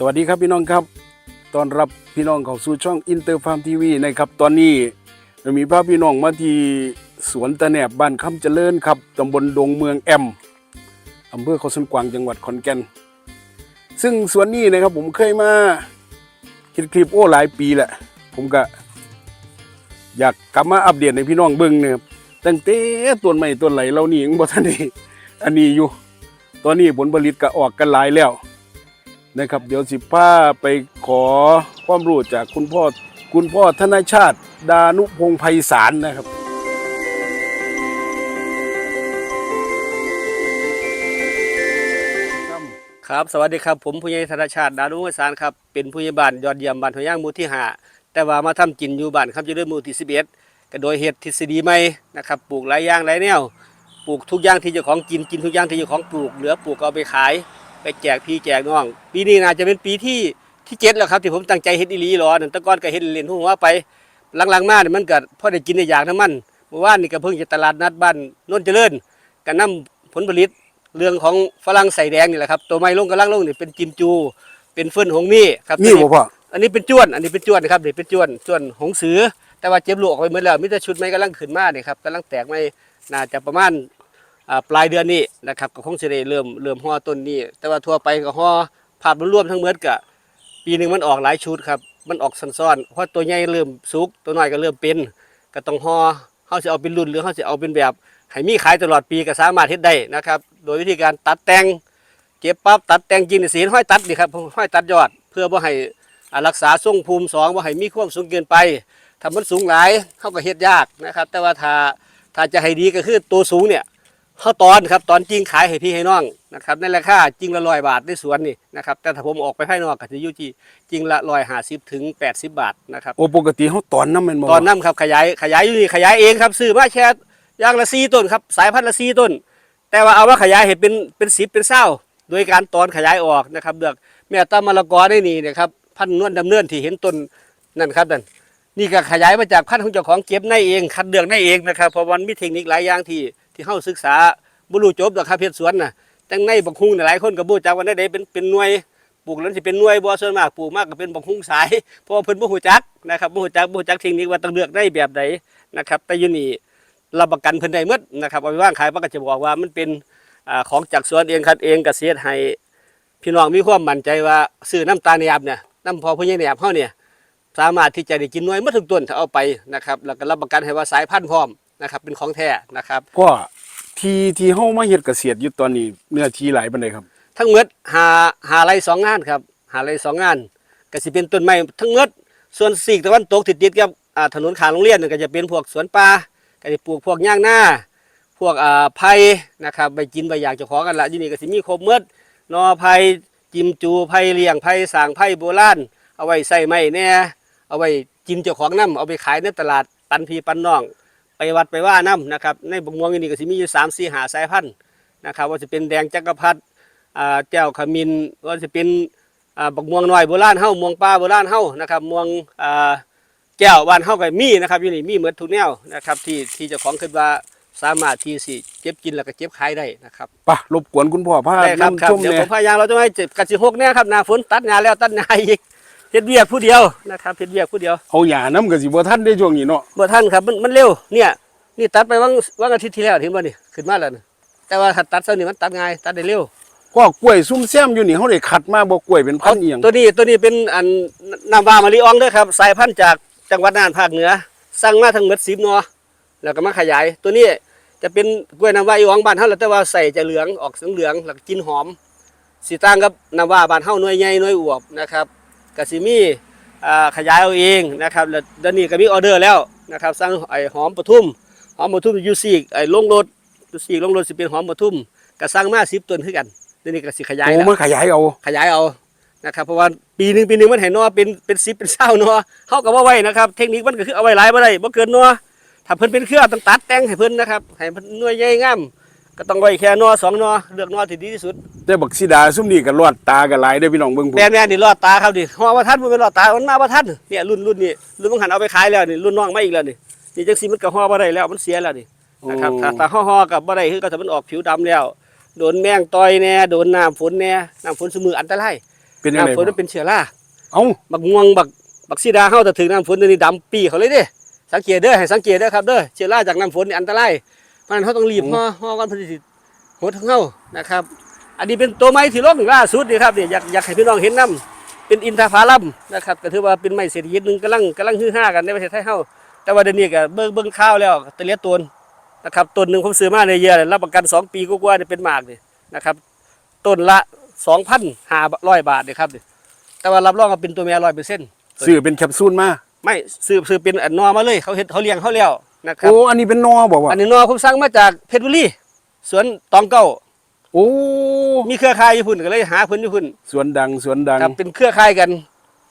สวัสดีครับพี่น้องครับตอนรับพี่น้องเข้าสู่ช่องอินเตอร์ฟาร์มทีวีนะครับตอนนี้เรามีพาพพี่น้องมาที่สวนตะแหนบบ้านคำเจริญครับตำบลดงเมืองแอมอำเภอเขาสนกวางจังหวัดขอนแก่น ซึ่งสวนนี้นะครับผมเคยมาคิดคลิปโอ้หลายปีแหละผมก็อยากกลับมาอัปเดตในพี่น้องเบิ่งเนี่ยตั้งแต่ต้นไม้ต้นไหลเรานี่ยังบ่ทันได้อันนี้อยู่ตอนนี้ผลผลิตก็ออกกันหลายแล้ว นะครับ เดี๋ยวสิพาไปขอความรู้จากคุณพ่อคุณพ่อธนชาติ ดานุพงศ์ไพศาลนะครับครับสวัสดีครับผมผู้ใหญ่ธนชาติดานุวสารครับเป็นผู้ใหญ่บ้านยอดเยี่ยมบ้านหัวย่างหมู่ที่ห้าแต่ว่ามาทำกินอยู่บ้านครับจะด้วยหมู่ที่สิบเอ็ดก็โดยเหตุทฤษฎีใหม่นะครับปลูกหลายอย่างหลายแนวปลูกทุกอย่างที่เจ้าของกินกินทุกอย่างที่เจ้าของปลูกเหลือปลูกเอาไปขาย ไปแจกพี่แจกน้อง ปีนี้น่าจะเป็นปีที่ที่เจ็ดแล้วครับที่ผมตั้งใจเฮ็ดอีหลีหรอนั่นแตะก้อนก็เฮ็ดเล่นๆหัวไปหลังๆมาเนี่ยมันก็พอได้กินได้อยากน้ำมันเมื่อวานนี่ก็เพิ่งจะตลาดนัดบ้านโนนเจริญก็นำผลผลิตเรื่องของฝรั่งใส่แดงนี่แหละครับตัวไม้ลงกำลังลงนี่เป็นจิมจู เป็นเฟิ่นหงมี่ครับนี่บ่พ่ออันนี้เป็นจ้วน อันนี้เป็นจ้วนนะครับนี่เป็นจ้วนจ้วนหงสือ แต่ว่าเจ็บลูกออกไปหมดแล้วมีแต่ชุดไม้กำลังขึ้นมาเนี่ยครับกำลังแตกไม้น่าจะประมาณอ่า ปลายเดือนนี้นะครับก็คงจะได้เริ่มเริ่มห่อต้นนี้แต่ว่าทั่วไปก็ห่อภาพรวมๆทั้งหมดก็ปีหนึ่งมันออกหลายชุดครับมันออกซ้อนๆเพราะตัวใหญ่เริ่มสุกตัวน้อยก็เริ่มเป็นก็ต้องห่อเขาจะเอาเป็นรุ่นหรือเขาจะเอาเป็นแบบให้มีขายตลอดปีก็สามารถเฮ็ดได้นะครับ โดยวิธีการตัดแต่งเก็บปั๊บตัดแต่งจริงสีห้อยตัดนี่ครับห้อยตัดยอด เพื่อบ่ให้รักษาทรงภูมิสองบ่ให้มีความสูงเกินไปถ้ามันสูงหลายเขาก็เฮ็ดยากนะครับ แต่ว่าถ้าถ้าจะให้ดีก็คือตัวสูงเนี่ย ขาตอนครับตอนจริงขายให้พี่ให้น้องนะครับในราคาจริงละร้อยบาทในสวนนี่นะครับแต่ถ้าผมออกไปภายนอกก็จะอยู่ที่จริงละร้อยห้าสิบถึงแปดสิบบาทนะครับโอ้ปกติเขาตอนน้ำแมันบ่ตอนน้ำครับขยายขยายอยู่นี่ขยายเองครับซื้อมาแค่อยางละสี่ต้นครับสายพันธุ์ละสี่ต้น แต่ว่าเอาว่าขยายเห็นเป็นเป็นสิบเป็นเศร้าโดยการตอนขยายออกนะครับเลือกแม่ตามะละกอได้นี่นะครับพันธุ์นวลดำเนินที่เห็นต้นนั่นครับนั่นนี่ก็ขยายมาจากพันธุ์ของเจ้าของเก็บในเองคัดเลือกในเองนะครับเพราะมันมีเทคนิคหลายอย่างที่ ที่เฮาศึกษาบ่รู้จบดอกครับเพชรสวนน่ะแต่ในบักฮุงน่ะหลายคนก็บ่รู้จักว่าได้เป็นเป็นหน่วยปลูกแล้วสิเป็นหน่วยบ่ส่วนมากปลูกมากก็เป็นบักฮุงสายเพราะว่าเพิ่นบ่ฮู้จักนะครับบ่ฮู้จักบ่ฮู้จักเทคนิคว่าต้องเลือกได้แบบใดนะครับแต่อยู่นี่รับประกันเพิ่นได้หมดนะครับเอาไปวางขายมันก็จะบอกว่ามันเป็นอของจากสวนเองคัดเองเกษตรให้พี่น้องมีความมั่นใจว่าซื้อน้ำตาลแหนบเนี่ยน้ำพอพญแหนบเฮาเนี่ยสามารถที่จะได้กินหน่วยหมดทุกต้นถ้าเอาไปนะครับแล้วก็รับประกันให้ว่าสายพันธุ์พร้อม นะครับ เป็นของแท้นะครับ ก็ที่ที่เฮามาเฮ็ดเกษตรอยู่ตอนนี้เนื้อที่หลายปานใดครับ ทั้งหมดหาหาไรสองงานครับหาไรสองงานก็สิเป็นต้นไม้ทั้งหมดส่วนสีกตะวันตกติดติดๆกับอ่าถนนขางโรงเรียนนก็จะเป็นพวกสวนป่าก็จะปลูกพวกย่างหน้า พวกอ่าไผ่นะครับไปกินไปอยากเจะของกันละที่นี่ก็สิมีครบหมดนอไผ่จิมจูไผ่เลี้ยงไผ่สางไผ่โบราณเอาไว้ใส่ไม้แหน่เอาไว้กินเจ้าของน้ำเอาไปขายในตลาดปันพีปันน้อง ไปวัดไปว่าน้ำนะครับในบกม่วงนี่ก็สิมีอยู่สามสี่หาสายพันธุ์นะครับว่าจะเป็นแดงจักรพรรดิอ่าแก้วขมิ้นว่าจะเป็นอ่าบักม่วงน้อยโบราณเฮาม่วงป้าโบราณเฮานะครับม่วงอ่าแก้วบ้านเฮาก็มีนะครับอยู่นี่มีเหมือนทุกแนวนะครับที่ที่เจ้าของคิดว่าสามารถที่สิเก็บกินแล้วก็เก็บขายได้นะครับปะรบกวนคุณพ่อพาได้ครับนำครับชมเดี๋ยวแหผน่มพยายามเราจะให้เจ็บกันสิหกเนี่ยครับหน้าฝนตัดงานแล้วตัดงานอีก เฮ็ดเวียกผู้เดียวนะครับเฮ็ดเวียกผู้เดียวเอาหญ้านํก็สิบ่ทันได้ช่วงนี้เนาะบ่ทันครับมันมันเร็วเนี่ยนี่ตัดไปวันวันอาทิตย์ที่แล้วเห็นบ่นี่ขึ้นมาแล้วนี่แต่ว่าถ้าตัดเส้นนี่มันตัดง่ายตัดได้เร็วก็กล้วยซุ่มแซมอยู่นี่เฮาได้คัดมาบ่กล้วยเป็นพันธุ์อีหยังตัวนี้ตัวนี้เป็นอันน้ำวามะลิอองเด้อครับ สายพันธุ์จากจังหวัดน่านภาคเหนือสั่งมาทั้งหมดสิบนอแล้วก็มาขยาย ตัวนี้จะเป็นกล้วยน้ำว้าอีอองบ้านเฮาแหละแต่ว่าใส่จะเหลืองออกเหลืองๆแล้วก็กินหอมสีต่างกับน้ำว้าบ้านเฮาหน่วยใหญ่หน่วยอวบนะครับ ก็สิมีอ่าขยายเอาเองนะครับแล้วเดี๋ยวนี้ก็มีออเดอร์แล้วนะครับสั่งไอ้หอมปทุมหอมปทุมยูซีกไอ้ลงรถยูซีกลงรถสิเป็นหอมปทุมก็สั่งมา10ต้นคือกันเดี๋ยวนี้ก็สิขยายโอ้แล้วมันขยายเอาขยายเอานะครับเพราะว่าปีหนึ่งปีหนึ่งมันให้นอเป็นเป็นสิบเป็นเศร้านอเขาก็ว่าไว้นะครับเทคนิคมันก็คือเอาไว้หลายบ่ได้บ่เกินนอถ้าเพิ่นเป็นเครือต้องตัดแต่งให้เพิ่นนะครับให้เพิ่นหน่วยใหญ่งาม ก็ต้องไว้แค่นอสองนอเลือกนอที่ดีที่สุดแต่บักสีดาซุ่มนี่ก็รอดตากันหลายเด้อพี่น้องเบิ่งพุ่นแม่นแม่นนี่รอดตาครับดิฮอว่าท่านบ่เป็นรอดตามันมาบ่ทันเนี่ยรุ่นรุ่นนี้รุ่นมันหันเอาไปขายแล้วนี่รุ่นน้องมาอีกแล้วนี่นี่จังซี่มันก็ฮอบ่ได้แล้วมันเสียแล้วนี่นะครับถ้าถ้าฮอฮอกับบ่ได้คือก็ถ้ามันออกผิวดำแล้วโดนแมงต่อยแน่โดนน้ำฝนแน่น้ำฝนสมืออันตรายเป็นยังไงน้ำฝนมันเป็นเชื้อราเอ้าบักม่วงบักบักซีดาเฮาแต่ถึงน้ำฝนตัวนี้ดำปีเขาเลยเด้สังเกตเด้อให้สังเกตเด้อครับเด้อเชื้อราจากน้ำฝนนี่อันตราย เพราะฉะนั้นเขาต้องรีบห่อห่อก่อนเพื่อที่หดของเฮานะครับ อันนี้เป็นตัวไม้ที่ลงล่าสุดนี่ครับนี่อยากอยากให้พี่น้องเห็นน้ำเป็นอินทผลัมนะครับก็ถือว่าเป็นไม้เศรษฐกิจหนึงกำลังกำลังฮือฮากันในประเทศไทยเฮาแต่ว่าเดี๋ยวนี้ก็เบิ่งเบิ่งข้าวแล้วตะเลียตนนะครับต้นหนึ่งผมซื้อมาในเยอะรับประกันสองปีกว่าๆเนี่ยเป็นหมากนี่นะครับต้นละ2,500 บาทนี่ครับนี่แต่ว่ารับรองว่าเป็นตัวแม่ร้อยเปอร์เซ็นต์ซื้อเป็นแคปซูลมาไม่ซื้อซื้อเป็นอันนอมาเลยเขาเห็ดเขาเลี้ยงเขาแล้ว นะครับโอ้อันนี้เป็นนอบอกว่าอันนี้นอผมสั่งมาจากเพชรบุรีสวนตองเก้าโอ้มีเครือข่ายอยู่พุ่นก็เลยหาเพิ่นอยู่พุ่นสวนดังสวนดังครับเป็นเครือข่ายกัน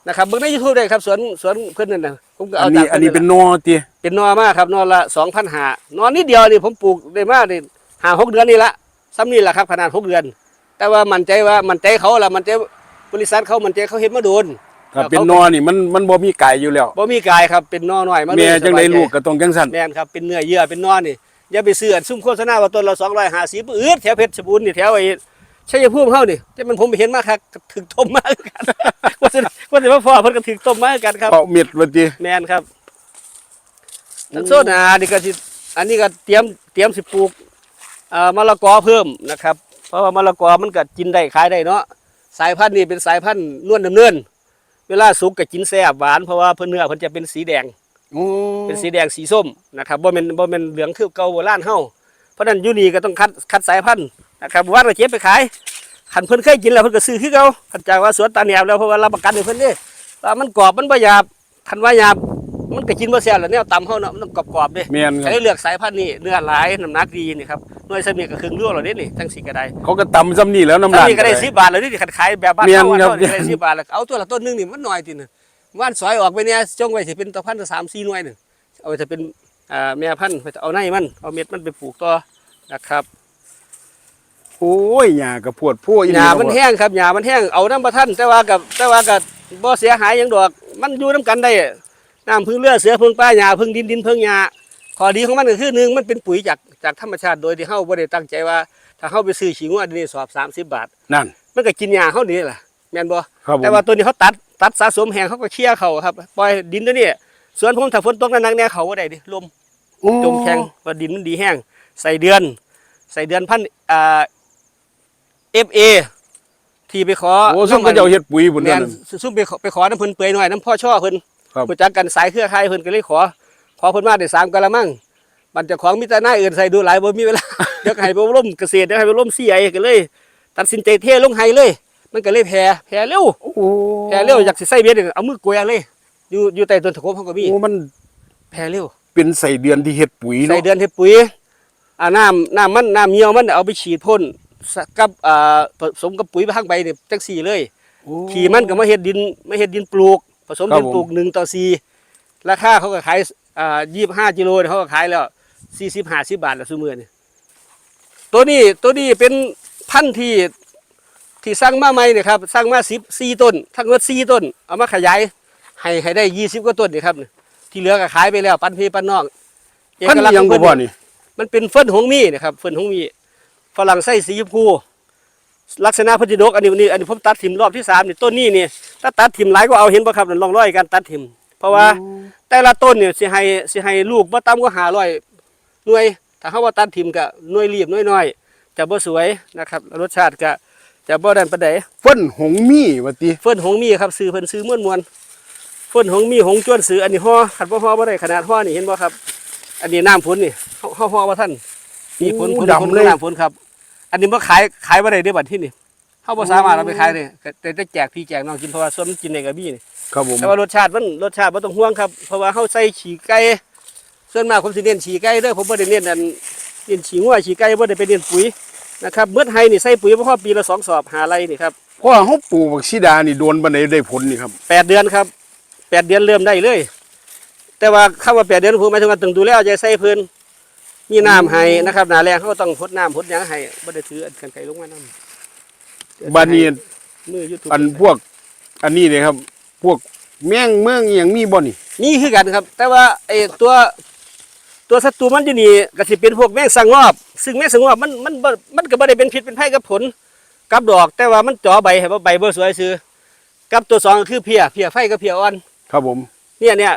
นะครับเบิ่งใน YouTube ได้ครับสวนสวนเพิ่นนั่นน่ะผมก็อัเอานนี้จากอันนี้เป็นนอเตียเป็นนอมาครับนอละ2,500นอนิดเดียวนี่ผมปลูกได้มาได้ห้าหกเดือนนี่ละซ้ำนี่แหละครับขนาดหกเดือน แต่ว่ามั่นใจว่ามั่นใจเขาละมั่นใจบริษัทเขามั่นใจเขาเฮ็ดมาโดน ครับเป็นนอนี่มันมันบ่มีไก่อยู่แล้วบ่มีกายครับเป็นนอน้อยมาเลยแม่จังไดสบายใจลูกก็ต้องจังสั่นแม่นครับเป็นเนื้อเยื่อเป็นนอนนี่อย่าไปซื้ออันซุ่มโฆษณาว่าต้นละ250อืดแถวเพชรบูรณ์นี่แถวไอ้ชัยภูมิเฮานี่แต่มันผมไปเห็นมาครับถึกต้มมากกันว่าสิว่าสิว่าพ่อเพิ่นก็ถึกต้มมากกันครับเปาะเม็ดว่าติแม่นครับทั้งโซนานี่ก็สิอันนี้ก็เตรียมเตรียมสิปลูกเอ่อมะละกอเพิ่มนะครับ เพราะว่ามะละกอมันก็กินได้ขายได้เนาะสายพันธุ์นี้เป็นสายพันธุ์นวลดำเนิน เวลาสุกก็กินแซ่บหวานเพราะว่าเพิ่นเนื้อเพิ่นจะเป็นสีแดงโอ้เป็นสีแดงสีส้มนะครับบ่เป็นบ่เป็นเหลืองคือเก่าโบราณเฮาเพราะฉะนั้นอยู่นี่ก็ต้องคัดคัดสายพันธุ์นะครับว่าก็เก็บไปขายคันเพิ่นเคยกินแล้วเพิ่นก็ซื้อคือเก่าคันจากว่าสวนตาแหนวแล้วเพราะว่ารับประกันให้เพิ่นเด้ว่ามันกรอบมันบ่หยาบคันว่าหยาบ มันก็กินบ่แซ่บแล้วแนวตำเฮาเนาะมันต้องกรอบๆเด้แม่นคใช้รับเลือกสายพันธุ์นี้เนื้อหลายน้ำหนักดีนี่ครับหน่วยสมีก็ครึ่งโลแล้วเด้นี่ทั้งสี่ก็ได้ เขาก็ตำซ้ำนี่แล้วน้ำถ้าลายนี่ก็ได้10บาทแล้วนี่คันขายแบบบ้านเมียนเฮาครับเฮานี่ก็ได้10บาทแล้วเอาตัวละต้นหนึงนี่มันน้อยติน่ะว่านสอยออกไปเนี่ยจงไว้สิเป็นตะพันสามสี่หน่วยนึงเอาไปจะเป็นอ่าแม่พันธุ์ไปเอาในมันเอาเม็ดมันไปปลูกต่อนะครับโอ้ยหญ้าก็ปวดพวกอีหญ้ามันแห้งครับหญ้ามันแห้งเอาน้ำประทันแต่ว่ากับแต่ว่ากับบ่เสียหายหยังดอกมันอยู่น้ำกันได้ น้ำพึ่งเลือเสือพึ่งป้าหญ้าพึ่งดินดินพึ่งหญ้าข้อดีของมันก็คือหนึ่งมันเป็นปุ๋ยจากจากธรรมชาติโดยที่เฮาบ่ได้ตั้งใจว่า ถ้าเฮาไปซื้อขี้งัวเดี๋ยวนี้สอบ30บาท นั่น มันก็กินหญ้าเฮานี่ล่ะแม่นบ่ครับผม แต่ว่าตัวนี้เขาตัดตัดสะสมแห้งเขาก็เชี่ยเขาครับปล่อยดินตัวนี้สวนผมถ้าฝนตกหนักๆเนี่ยเขาบ่ได้ดิลมโอ้จมแข็งว่าดินมันดีแห้ง ใส่เดือน ใส่เดือนพันอ่าเอฟเอที่ไปขอโอ้ซุ่มก็เจ้าเฮ็ดปุ๋ยพุ่นแมนั่นนซุ่มไปขอไปขอน้ำเพิ่นเปื่อยหน่อยน้ำพ่อช่อเพิ่น ครับรู้จักกันสายเครือข่ายเพิ่นก็เลยขอ ขอเพิ่นมาได้สามกะละมังมันเจะของมิตรหน้าอื่นใส่ดูหลายบ่มีเวลา เดี๋ยวก็ให้ไปร่มเกษตรเดี๋ยวให้ไปร่มซีไอก็เลย ตัดสินใจเทลงไฮเลย มันก็เลยแผ่แผ่เร็วโอ้แผ่เร็วอยากสิใส่เบ็ดนี่เอามือกวยเลยอยู่อยู่ใต้ต้นตะโขบเฮาก็มีโอ้มันแผ่เร็ว เป็นใส่เดือนที่เฮ็ดปุ๋ยใส่เนาะเดือนเทปุ๋ยอ่าน้ำน้ำมันน้ำเหี่ยวมันเอาไปฉีดพ่นสกับอ่าผสมกับปุ๋ยไปข้างใบเนี่ยจังสี่เลย โอ้ขี่มันก็มาเฮ็ดดินมาเฮ็ดดินปลูก ผสมครับดินปลูกหนึ่งต่อสี่ราคาเขาก็ขายอ่ายี่สิบห้ากิโลเนี่ยเขาก็ขายแล้วสี่สิบห้าสิบบาทแล้วซื้อมือนี่ตัวนี้ตัวนี้เป็นพันธุ์ที่ที่สร้างมาใหม่เนี่ยครับสร้างมาสิบสี่ต้น ทั้งหมดสี่ต้น เอามาขยายให้ให้ได้ยี่สิบกว่าต้นนี่ครับนี่ที่เหลือก็ขายไปแล้วปันพี่ปันน้องเอพันกลักษธุ์ณ์ยังของบ่เพิ่นพอนี่มันเป็นเฟิร์นหงมีนะครับเฟิร์นหงมีฝรั่งไส้สีชมพู ลักษณะพันธุ์ดกอันนี้อันนี้อันนี้ผมตัดถิ่มรอบที่สามนี่ต้นนี้นี่ถ้าตัดถิ่มหลายก็เอาเห็นป่ะครับนั่นลองร้อยการตัดถิ่มเพราะว่าแต่ละต้นเนี่ยสิให้สิให้ลูกบ่ต่ำกว่าห้าร้อยหน่วย ถ้าเขาว่าตัดถิ่มก็หน่วยรีบหน่วยน้อยจะบ่สวยนะครับรสชาติก็จะบ่ดันปานใดเฟิ่นหงมีว่าติเฟิร์นหงมีครับซื้อเพิ่นซื้อม่วนมวนๆเฟิร์นหงมีหงจ้วนซื้ออันนี้ห่อขัดบ่ห่อบ่ได้ขนาดห่อนี่เห็นบ่ครับ อันนี้น้ำฝนนี่เฮาเฮาห่อบ่ทันนี่ฝนฝนฝนน้ำฝนครับ อันนี้บ่ขายขายบ่ได้เด้อบัดที่นี่เฮาบ่สามารถเอาไปขายได้แต่แต่แจกพี่แจกน้องกินเพราะว่าส่วนมันกินได้ก็มีนี่ครับผมแต่ว่ารสชาติมันรสชาติบ่ต้องห่วงครับเพราะว่าเฮาใส่ขี้ไก่ส่วนมากผมสิเน้นขี้ไก่เด้อผมบ่ได้เน้นอันเน้นขี้งัวขี้ไก่บ่ได้ไปเน้นปุ๋ยนะครับเมื่อไห้นี่ใส่ปุ๋ยบ่พอปีละสองสอบหาไรนี่ครับเพราะว่าเฮาปลูกบักซีดานี่โดนปานใดได้ผลนี่ครับแปดเดือนครับแปดเดือนเริ่มได้เลย แต่ว่าคำว่าแปดเดือนผมหมายถึงว่าต้องดูแลเอาใจใส่เพิ่น มีน้ำให้นะครับหนาแรงเขาก็ต้องพดน้ำพดหยังให้บ่ได้ถืออันกันไกลลงมาน้ำบัดนี้มือยูทูบอันพวก อันนี้เลยครับ พวกแมงเมืองอหย่างมีบ่นี่มีคือกันครับ แต่ว่าไอ้ตัวตัวศัตรูมันอยู่นี่ก็สิเป็นพวกแมงสังงอบ ซึ่งแมงสังงอบมันมันบ่มันก็บ่ได้เป็นพิษเป็นภัยกับผลกับดอก แต่ว่ามันจ่อใบให้ว่าใบบ่สวยซื่อกับตัวสองก็คือเพียเพียไฟกับเพียอ่อน ครับผม เนี่ยเนี่ย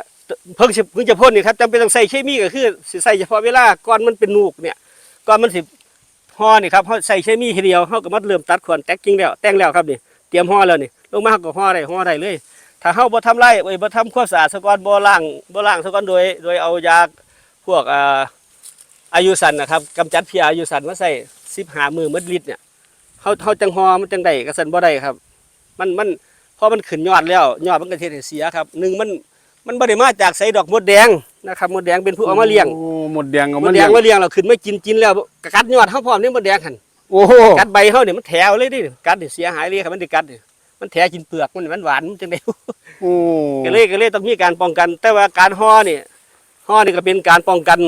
เพิ่งจะเพิ่งจะพ่นนี่ครับจำเป็นต้องใส่เคมีก็คือสิใส่เฉพาะเวลาก่อนมันเป็นนูกเนี่ยก่อนมันสิห่อนี่ครับเขาใส่เคมีทีเดียวเขาก็มาเริ่มตัดขวนแตกจริงแล้วแต่งแล้วครับนี่เตรียมห่อแล้วนี่ลงมาเขาก็ห่อได้ห่อได้เลย ถ้าเขาบ่ทำไรเอ้ยบ่ทำความสะอาดสะกอนบ่ล้างบ่ล้างสะกอนโดย โดยเอายาพวกอ่าอายุสันนะครับกำจัดเพียอายุสันมาใส่15มือหมดลิตรเนี่ยเขาเขาจังห่อมันจังได้กระสันบ่ได้ครับ มันมันพอมันขึ้นยอดแล้วยอดมันก็เทศเสียครับหนึ่งมัน มันบ่ได้มาจากใส่ดอกมดแดงนะครับมดแดงเป็นผู้เอามาเลี้ยงโอ้หมดแดงเอามมาดแดเลี้ยงงมาเลี้ยงเราขึ้นไม่กินกินแล้วก็กัดยอดเฮาพร้อมนี่มดแดงหั่นโอ้โหกัดใบเฮาเนี่ยมันแถวเลยดิกัดนี่เสียหายเลยครับมันได้กัดนี่มันแถกินเปลือกมันมันหวานมันจังได๋ โอ้ก็เลยก็เลยต้องมีการป้องกัน แต่ว่าการห่อนี่ห่อนี่ก็เป็นการป้องกัน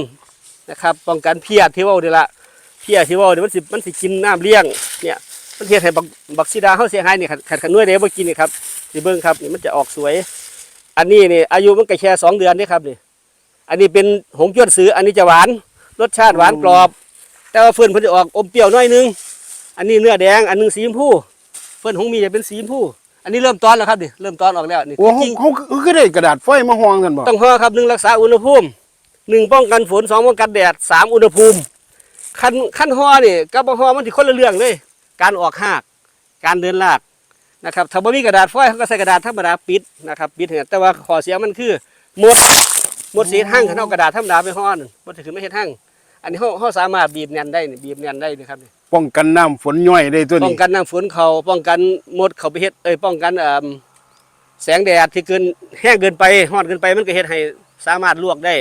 นะครับ ป้องกันเพี้ยที่เว้านี่ล่ะเพี้ยที่เว้านี่มันสิมันสิกินน้ำเลี้ยงเนี่ยมันเฮ็ดให้บักบักซีดาเฮาเสียหายนี่ขัดขัดขันน้วยเด้บ่กินนี่ครับสิเบิ่งครับนี่มันจะออกสวย อันนี้นี่อายุมันก็แค่สองเดือนนี่ครับนี่ อันนี้เป็นหงส์จ้วนซื้ออันนี้จะหวานรสชาติหวานกรอบ แต่ว่าเฟื่อนเพิ่นจะออกอมเปรี้ยวหน้อยนึง อันนี้เนื้อแดง อันหนึงสีชมพูเฟื่อนหงส์มีจะเป็นสีชมพูอันนี้เริ่มตอนแล้วครับนี่เริ่มตอนออกแล้วนี่โอ้จริงเขาเขาก็ได้กระดาษไฟมาห้องกันบ่ต้องห่อครับหนึ่งรักษาอุณหภูมิหนึ่งป้องกันฝนสองป้องกันแดดสามอุณหภูมิขั้นขั้นห่อนี่กับบ่ห่อมันที่คนละเรื่องเลย การออกหาก การเดินลาก นะครับถ้าบ่มีกระดาษฟอยล์เขาก็ใส่กระดาษธรรมดาปิดนะครับปิดให้แต่ว่าข้อเสียมันคือหมดหมดสีหั่งเขาเอากระดาษธรรมดาไปห่อนั่นบ่ถือไม่เฮ็ดหั่งอันนี้เขาเขาสามารถบีบแน่นได้นี่บีบแน่นได้นี่ครับนี่ป้องกันน้ำฝนย่อยได้ตัวป้อนี้งกันน้ำฝนเขาป้องกันมดเขาไปเฮ็ดเอ้ยป้องกันเอ่อแสงแดดที่เกินแห้งเกินไปร้อนเกินไปมันก็เฮ็ดให้สามารถลวกได้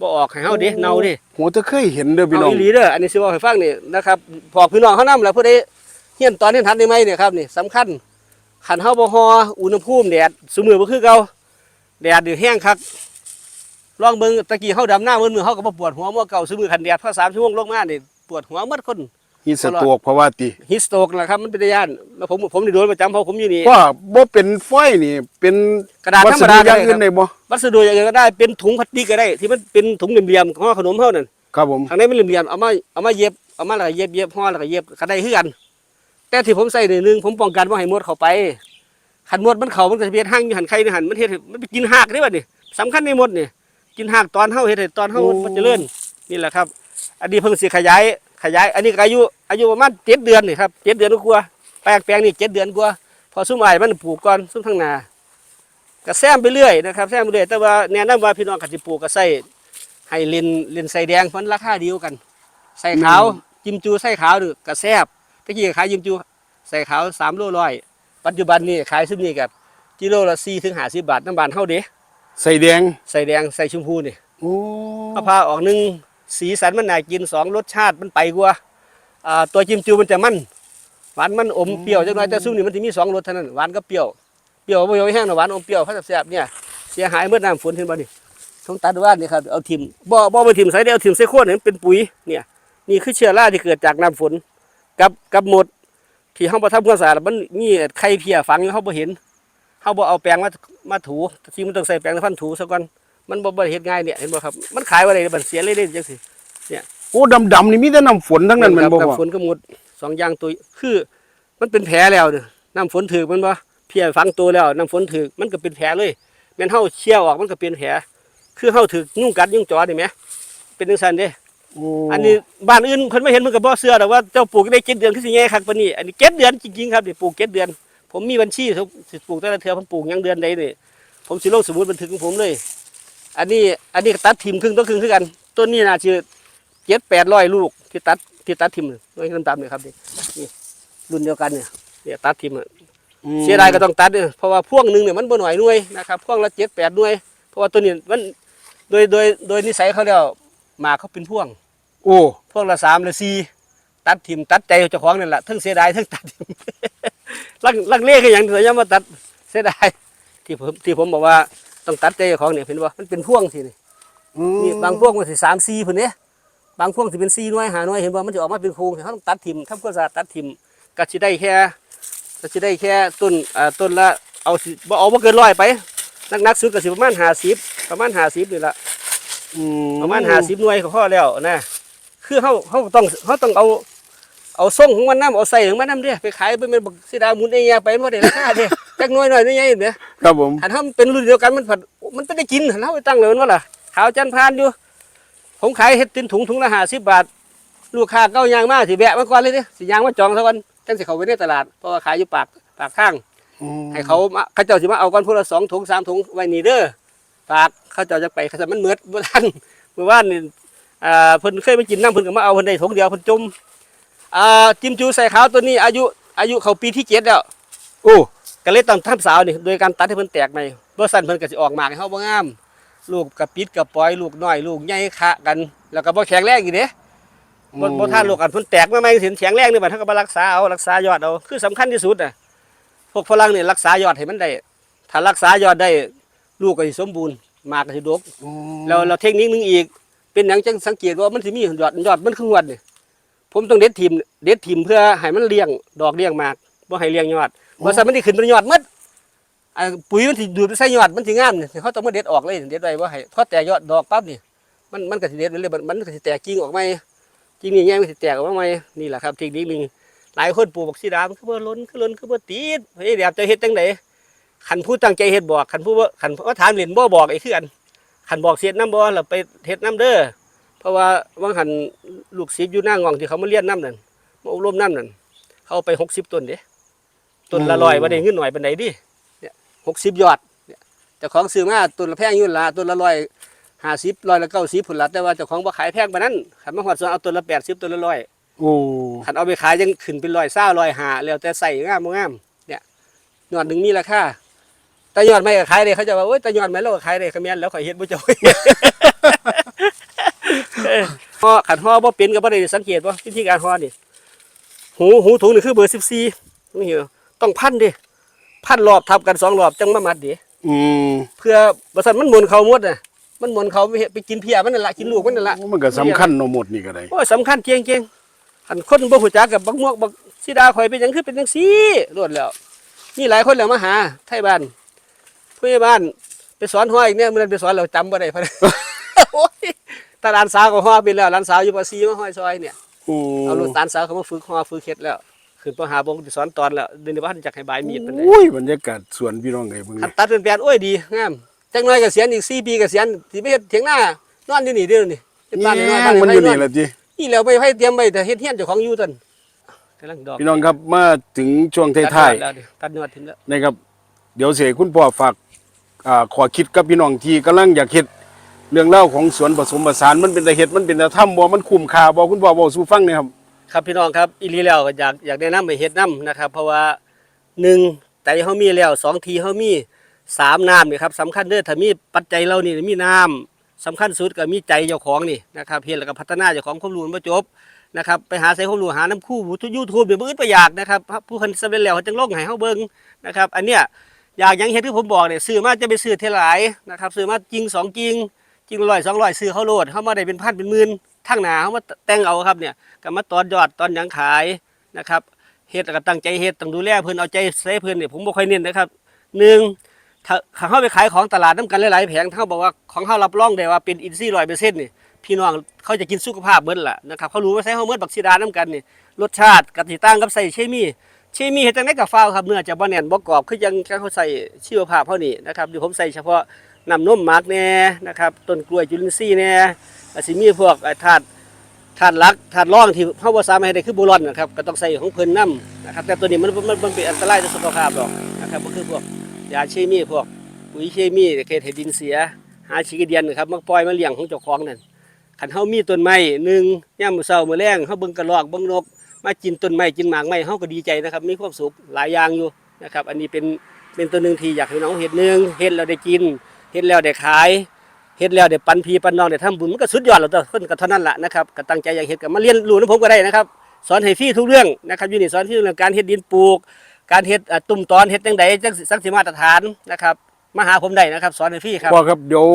บ่ออกให้เฮาดิเน่าดิ โหจะเคยเห็นเด้อพี่น้เอาองอีหลีเด้ออันนี้สิเว้าให้ฟังนี่นะครับพอพี่น้องเขานำแล้วผู้ใดเฮียนตอนนี้ทันได้ไหมเนี่ยครับนี่สำคัญ ขันเฮาบ่ฮออุณหภูมิแดดซุมื้อบ่คือเก่าแดดนี่แห้งคักลองเบิ่งตะกี้เฮาดำหน้ามื้อมื้อเฮาก็บ่ปวดหัวเมื่อเก่าซุมื้อคันแดดพอ3ชั่วโมงลงมานี่ปวดหัวหมดคนมีสโตรกเพราะว่าติฮิสโตกนะครับมันเป็นตาย่านแล้วผมผมนี่โดนประจำเพราะผมอยู่นี่ว่าบ่เป็นไฟนี่ เป็นกระดาษวัธรรสมดุดาอก็ย่างได้อื่นครับได้บ่วัสดุอย่างอื่นก็ได้เป็นถุงพลาสติกก็ได้ ที่มันเป็นถุงเหลี่ยมๆห่อขนมเฮานั่นครับผมทางในมันเหลี่ยมๆเอามาเอามาเย็บเอามาแล้วก็เย็บเย็บห่อแล้วก็เย็บก็ได้คือกัน แต่ที่ผมใส่ในหนึงผมป้องกันว่าให้มดเข้าไปขันมดมันเข้ามันก็จะเป็นหั่งอยู่หันไข่ในหันมันเฮ็ดให้มันไปกินหากได้บัดนี่สำคัญในมดนี่กินหากตอนเฮาเฮ็ดให้ตอนเฮามันเจริญนี่แหละครับ อันนี้เพิ่งสิขยายขยาย อันนี้ก็อายุอายุประมาณเจ็ดเดือนนี่ครับเจ็ดเดือนกว่าแปลงแปลงนี่เจ็ดเดือนกว่าพอซุ้มอ้ายมันปลูกก่อนซุ้มทั้งนาก็แซมไปเรื่อยนะครับแซมไปเรื่อยแต่ว่าแนะนำว่าพี่น้องกสิปลูกก็ใส่ให้เลนเลนใส่แดงเพราะมันราคาเดียวกัน ใส่ขาวจิมจูใส่ขาวนี่ก็แซบ ตะกี้ก็ขายจิมจูใส่ขาวสามโลร้อยปัจจุบันนี่ขายซุมนี่กับกิโลละสี่ถึงห้าสิบบาทน้ำบานเท่าเด้ใส่แดงใส่แดงใส่ชมพูนี่โอ้มะพร้าวออกหนึ่งสีสันมันน่ากินสองรสชาติมันไปกว่าอ่าตัวจิมจูมันจะมันหวานมันอมเปรี้ยวจังน้อยแต่ซุมนี่มันจะมีสองรสเท่านั้นหวานกับเปรี้ยวเปรี้ยวบ่ยอมแห้งนะหวานอมเปรี้ยวพัดแซ่บๆเนี่ยเสียหายเมื่อน้ำฝนเห็นบ่นี่ต้องตัดว่านนี่ครับเอาทิมบ่บ่มาทิมใส่ได้เอาทิมใส่โคนเนี่ยมันเป็นปุ๋ยเนี่ยนี่คือเชื้อราที่เกิดจากน้ำฝน กับกับหมดที่เฮาบ่ทำความสะอาดมันมีไข่เพียฝังอยู่เฮาบ่เห็นเฮาบ่เอาแปรงมามาถูที่มันต้องใส่แปรงพันถูซะก่อนมันบ่บ่ได้เฮ็ดง่ายเนี่ยเห็นบ่ครับมันขายว่าได้บัดเสียเลยเด้จังซี่โอ้ดำๆนี่มีแต่น้ำฝนทั้งนั้นแมันบ่ครับพ่อน้ำฝนก็หมดสองอย่างตัวคือ มันเป็นแผลแล้วเด้อน้ำฝนถึกมันบ่เพียฝังตัวแล้วน้ำฝนถึกมันก็เป็นแผลเลยแม่นเฮาเชี่ยวออกมันก็เป็นแผลคือเฮาถึกยุ่งกัดยุ่งจอนี่แหมเป็นจังซั่นเด้โอ้อันนี้บ้านอื่นเพิ่นไม่เห็นมันก็บ่เชื่อดอกว่าเจ้าปลูกได้เจ็ดเดือนคือสิแย่คักปานนี้อันนี้เจ็ดเดือนจริงๆครับนี่ปลูกเจ็ดเดือน ผมมีบัญชีสิปลูกแต่ละเทื่อผมปลูกหยังเดือนใดนี่ผมสิลงสมุดบันทึกของผมเลย อันนี้อันนี้ก็ตัดทิมครึ่งต่อครึ่งคือกันต้นนี้น่าจะเจ็ดแปดร้อยลูกที่ตัดที่ตัดทิมน้อยน้ำตาลเนี่ยครับนี่นี่รุ่นเดียวกันเนี่ยเนี่ยตัดทิมอะอืมเสียดายก็ต้องตัดเด้อเพราะว่าพ่วงหนึ่งเนี่ยมันบ่หน่อยหน่วยนะครับพ่วงละเจ็ดแปดหน่วย เพราะว่าตัวนี้มันโดยโดยโดยนิสัยเขาแล้วห มากเขาเป็นพ่วงโอ้พวกละสามละสี่ตัดทิมตัดใจเจ้าของนั่นแหละทั้งเสียดายทั้งตัดทิมลังลังเลคืออย่างเดียวอย่ามาตัดเสียดายที่ผมที่ผมบอกว่าต้องตัดใจเจ้าของเนี่ยเห็นว่ามันเป็นพ่วงสินี่อืมนี่บางพ่วงมันสิสามสี่พุ่นเนี่ยบางพ่วงสิเป็นสี่หน่วยหาหน่วยเห็นว่ามันจะออกมาเป็นโครงเขาต้องตัดทิมทำความสะอาดตัดทิมก็จะได้แค่ก็จะได้แค่ต้นอ่าต้นละเอาสิบ่เอาบ่เกินร้อยไปนักนักๆสุดก็สิประมาณห้าสิบประมาณห้าสิบนี่ละ อืประมาณห้าสิบหน่วยก็พอแล้วนะคือเขาเขาต้องเขาต้องเอา เอาส่งของมันน้ำเอาใส่ของมันน้ำเด้ไปขายไปเป็นบักสีดาหมุนเองไปมันบ่ได้ราคาเด้จักหน้อยหน่อยนี่ไงเนี่ยครับผมถ้าทำเป็นรุ่นเดียวกันมันผัดมันไม่ได้กินหันเอาไปตั้งเลยมันว่าล่ะขาวจันทร์พานอยู่ ผมขายเฮ็ดตินถุงถุงละห้าสิบบาท ลูกค้าเก้ายางมาสิแบะมาก่อนเลยเด้สิยางมาจองซะก่อนจังสิเขาไปในตลาดเพราะว่าขายอยู่ปากปากทางให้เขามาเขาเจ้าสิมาเอาก่อนพูละสองถุงสามถุงไว้นี่เด้อ ฝากเขาเจ้าจะไปเขาจะมันเหมือดเมื่อทันเมื่อวานนี่อ่าเพิ่นเคยไปกินน้ำเพิ่นก็มาเอาเพิ่นได้ถุงเดียวเพิ่นจมอ่าจิมจูใส่ขาวตัวนี้ อายุอายุเขาปีที่เจ็ดแล้วโอ้ก็เลยต้องทำสาวนี่โดยการตัดให้เพิ่นแตกใหม่บ่สั่นเพิ่นก็สิออกหมากให้เฮาบ่งาม ลูกกับปิดกับปล่อยลูกน้อยลูกใหญ่คะกัน แล้วก็บ่แข็งแรงอีกเด้บ่บ่ทานลูกอันเพิ่นแตกมาใหม่สิแข็งแรงนี่บัดเฮาก็บ่รักษาเอารักษายอดเอาคือสำคัญที่สุดน่ะพวกฝรั่งนี่รักษายอดให้มันได้ถ้ารักษายอดได้ ลูกก็สิสมบูรณ์หมากก็สิดกแล้วเราเทคนิคหนึงอีก เป็นหยังจังสังเกตว่ามันสิมียอดยอดมันคืองวดนี่ผมต้องเด็ดทิมเด็ดทิมเพื่อให้มันเลี้ยงดอกเลี้ยงหมากบ่ให้เลี้ยงยอดบ่ซั่นมันสิขึ้นเป็นยอดหมดอ่าปุ๋ยมันสิดูดไปใส่ยอดมันสิงามนี่เขาต้องมาเด็ดออกเลยเด็ดไว้บ่ให้พอแตกยอดดอกปั๊บนี่มันมันก็สิเด็ดไปเลยมันก็สิแตกกิ่งออกมากิ่งนี่ใหญ่มันสิแตกออกมาใหม่นี่แหละครับเทคนิคหนึงหลายคนปลูกบักซีดามันคือบ่ล้นคือล้นคือบ่ติดเฮ้ยแบบจะเฮ็ดจังได คันผู้ตั้งใจเฮ็ดบอกคันผู้บ่คันว่าถามเล่นบ่บอกไอ้คือกันขันบอกเสียน้ำบ่เราไปเฮ็ดน้ำเด้อเพราะว่าว่างหันลูกศิษย์อยู่หน้างองที่เขามาเรียนน้ำนั่นมาอบรมน้ำนั่นเขาเอาไปหกสิบต้นเด้ต้นละร้อยมาได้เงินหน่อยเป็นไหนดิเนี่ยหกสิบยอดเนี่ยเจ้าของซื้อมาต้นละแพงอยู่ละต้นละร้อยห้าสิบร้อยละเก้าสิบผลละแต่ว่าเจ้าของบ่ขายแพงปานนั้นขันมาหอดส่วนเอาต้นละแปดสิบต้นละร้อยโอ้ขันเอาไปขายยังขึ้นเป็นร้อยเศร้าร้อยหาแล้วแต่ใส่งามบ่งามเนี่ยยอดหนึ่งมีราคา แต่ยอดไม่ก็ขายเลยเขาจะว่าโอ้ยแต่ยอดไม่เราก็ขายเลยขมิ้นแล้วข่อยเฮ็ดบ่เจ้าห่อขันห่อบ่เป็นก็บ่ได้สังเกตว่าวิธีการห่อนี่หูหูถุงนี่คือเบอร์14นี่เหรอต้องพันดิพันรอบทับกันสองรอบจังมามัดดิอืมเพื่อบ่ซั่นมันหมุนเข้าหมดน่ะมันหมุนเข้าไปเฮ็ดไปกินเพียมันนั่นล่ะกินลูกมันนั่นล่ะมันก็สำคัญเนาะหมดนี่ก็ได้โอ้ยสำคัญเก่งเก่งหันคนบ่ฮู้จักกับบักม่วงบักสีดาข่อยเป็นหยังคือเป็นจังซี่รวดแล้วนี่หลายคนแล้วมาหาไทบ้าน ผู้ใหญ่บ้าน ไปสอนห้อยอีกเนี่ยมันไปสอนเราจำบ่ได้พะโอ้ยตาหลานสาวก็ฮ้อเป็นแล้วหลานสาวอยู่ป .4 มาห้อยซอยเนี่ยโอ้เอาลูกหลานสาวเขามาฝึกฮ้อฝึกเฮ็ดแล้วขึ้นปหาบงไปสอนตอนแล้วเดี๋ยวนี้ว่าจักให้บายมีดปานใดโอ้ยบรรยากาศสวนพี่น้องไงเบิ่งคันนี่ตัดเป็นแปลนโอ้ยดีงามจังน้อยเกษียณอีก4ปีเกษียณสิไปเฮ็ดเถียงหน้านอนอยู่นี่เด้อนี่เป็นบ้านน้อยๆบ้านมันไผอยู่นนี่อนแหละจินี่แล้วไปให้เตรียมไว้แต่เฮ็ดเฮียนเจ้าของอยู่ตันกำลังดอกพี่น้องครับมาถึงช่วงตัดท้ายยอดแล้วดิตัดยอดทิ้งแล้วๆนะครับ เดี๋ยวเสกคุณพ่อฝากอ่าขอคิดกับพี่น้องที่กำลังอยากเฮ็ดเรื่องเล่าของสวนผสมผสานมันเป็นตาเฮ็ดมันเป็นตาทํบ่มันคุ้มค่าบ่คุณพ่อบอกสู่ฟังหน่อยครับ ครับพี่น้องครับอีหลีแล้วก็อยากอยากแนะนำให้เฮ็ดน้ำนะครับ เพราะว่าหนึ่งใจเฮามีแล้วสองทีเฮามีสามน้ำนี่ครับสำคัญเด้อถ้ามีปัจจัยเรานี่มีน้ำสำคัญสุดก็มีใจเจ้าของนี่นะครับเฮ็ดแล้วก็พัฒนาเจ้าของความรู้มันบ่จบนะครับไปหาใส่ความรู้หาน้ำคู่ทุกยูทูบเดี๋ยวบ่อึดประหยัดนะครับผู้คนสำเร็จแล้วเขาจึงลงให้เฮาเบิ่งนะครับ อันเนี้ย อยากยังเฮ็ดที่ผมบอกเนี่ยซื้อมาจะไปซื้อเท่าหลายนะครับซื้อมาจริงสองจริงจริงร้อยสองร้อยซื้อเขาโลดเขามาได้เป็นพันเป็นหมื่นทั้งหนาเขามาแต่งเอาครับเนี่ยก็มาตอนยอดตอนยังขายนะครับเฮ็ดก็ตั้งใจเฮ็ดต้องดูแลเพิ่นเอาใจใส่เพิ่นเนี่ยผมบ่ค่อยเน้นนะครับหนึ่งถ้าถ้าเฮาไปขายของตลาดน้ำกันหลายๆแผงเขาบอกว่าของเฮารับรองได้ว่าเป็นอินทรีย์100%นี่พี่น้องเขาจะกินสุขภาพเบิดล่ะนะครับเขารู้ว่าใส่เฮาเบิดบักซีดาน้ำกันนี่รสชาติก็สิต่างกับใส่เคมี เคมีเฮ็ดจังได๋ก็ฟาวครับเนื้อจะบ่แน่นบ่กรอบคือยังเขาใส่ชีวภาพเฮานี่นะครับเดี๋ยวผมใส่เฉพาะน้ำนมหมักแน่นะครับต้นกล้วยจุลินทรีย์แน่ก็สิมีพวกไอ้ธาตุถาดหลักถาดร่องที่เฮาบ่สามารถให้ได้คือโบรอนนะครับก็ต้องใส่ของเพิ่นนํนะครับแต่ตัวนี้มันมันมันเป็นอันตรายต่อสุขภาพหรอกนะครับก็คือพวกยาเคมีพวกปุ๋ยเคมีเกษตรดินเสีย หาชีกเดียนนะครับมาปล่อยมาเลี้ยงของเจ้าของนั่นคันเฮามีต้นไม้หนึ่งยามมื้อเช้ามื้อแลงเฮาเบิ่งกระรอกเบิ่งนก มากินต้นไม้กินหมากไม้เฮาก็ดีใจนะครับ มีความสุขหลายอย่างอยู่นะครับ อันนี้เป็นเป็นตัวหนึ่งที่อยากให้น้องเฮ็ดหนึงเฮ็ดแล้วได้กินเฮ็ดแล้วได้ขายเฮ็ดแล้วเดี๋ยวปันพีปันน้องเดี๋ยวทำบุญมันก็สุดยอดแล้วตัวคนก็เท่านั้นแหละนะครับก็ตั้งใจอยากเฮ็ดก็มาเรียนรู้นำผมก็ได้นะครับ สอนให้ฟรีทุกเรื่องนะครับยู่นี่สอนที่เรื่องการเฮ็ดดินปลูก การเฮ็ดตุ่มตอนเฮ็ดจังใดจังสักสิมาตรฐานนะครับ มาหาผมได้นะครับ สอนให้ฟรีครับ พ่อครับเดี๋ยว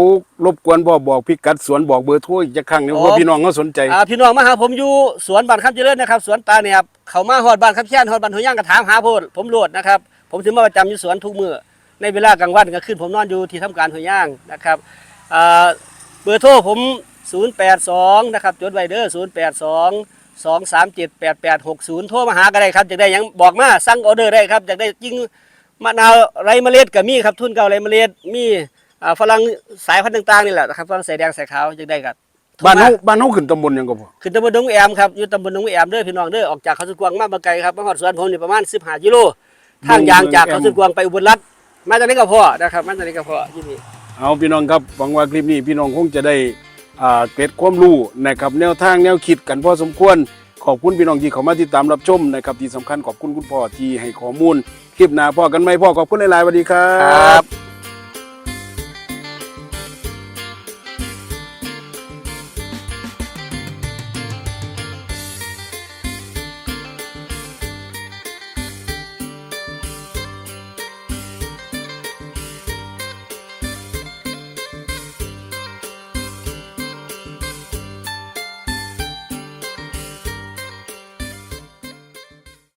รบกวนพ่อบอกพิกัดสวนบอกเบอร์โทรอีกจักครั้งหนึงอ๋อเพราะพี่น้องเขาสนใจ อ่าพี่น้องมาหาผมอยู่สวนบ้านคำเจริญนะครับ สวนตาเนี่ยครับเขามาฮอดบ้านคำเชียนฮอดบ้านหัวย่างก็ถามหาโพดผมโลดนะครับ ผมถึงมาประจำอยู่สวนทุกมื้อในเวลากลางวันกลางคืนผมนอนอยู่ที่ทำการหัวย่างนะครับอ่าเบอร์โทรผม 082 นะครับจดไว้เด้อ082 2378860 โทรมาหาก็ได้ครับจะได้หยังบอกมาสั่งออเดอร์ได้ครับจะได้จริง มะนาวไรเมล็ดก็มีครับทุนเก่าไรเมล็ดมีอ่าฝรั่งสายพันธุ์ต่างๆนี่แหละนะครับฝรั่งสายแดงสายขาวจังได้กันบ้านเฮาบ้านเฮาขึ้นตำบลหยังก็พอขึ้นตำบลดงแอมครับอยู่ตำบลดงแอมเด้อพี่น้องเด้อออกจากเขาสุดกวางมาบ่ไกลครับมาฮอดสวนผมนี่ประมาณ15กิโลทางยางจากเขาสุดกวางไปอุบลรัฐมาจากนี้ก็พอนะครับมาจากนี้ก็พอที่นี่เอาพี่น้องครับหวังว่าคลิปนี้พี่น้องคงจะได้อ่าเกร็ดความรู้นะครับแนวทางแนวคิดกันพอสมควรขอบคุณพี่น้องที่เข้ามาติดตามรับชมนะครับที่สำคัญขอบคุณคุณพ่อที่ให้ข้อมูล คลิปหน้าพ่อกันไหมพ่อขอบคุณหลายๆสวัสดีครับ